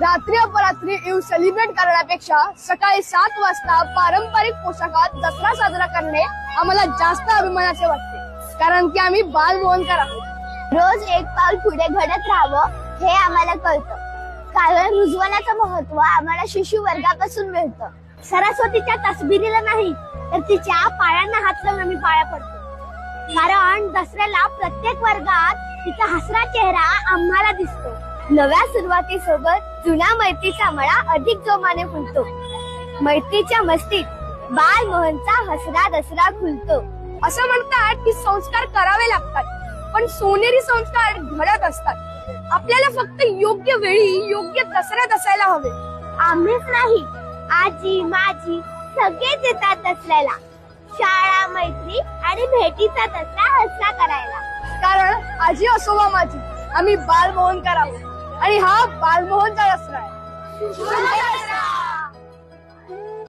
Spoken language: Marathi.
रात्री अपरात्री इव सेलिब्रेट करण्यापेक्षा सकाळी सात वाजता पारंपरिक पोशाखात दसरा साजरा करणे आम्हाला जास्त अभिमानाचे वाटते. कारण की आम्ही बालमोहनकर आहोत. रोज एक पाऊल पुढे घडत राहावं हे आम्हाला कळतं. कारण रुजवण्याचं महत्त्व आम्हाला शिशु वर्गापासून मिळतं. सरस्वतीच्या तसबिरीला नाही तर तिच्या पायांना हात लावून आम्ही पाया पडतो. कारण दसऱ्याला प्रत्येक वर्गात तिचा हसरा चेहरा आम्हाला नव्या सुरुवातीसोबत जुन्या मैत्रीचा मळा अधिक जोमाने फुलतो. मैत्रीच्या मस्तीत बाल मोहनचा हसरा दसरा खुलतो. असं म्हणतात की संस्कार करावे लागतात पण सोनेरी संस्कार घडत असतात. आपल्याला फक्त योग्य वेळी योग्य दसऱ्यात असायला हवे. आम्हीच नाही. आजी माझी सगळेच येतात दसऱ्याला. शाळा मैत्री आणि भेटीचा दसरा हसरा करायला. कारण आजी असो वा माझी आम्ही बालमोहनकर आहोत आणि हा बालमोहनचा दसरा आहे.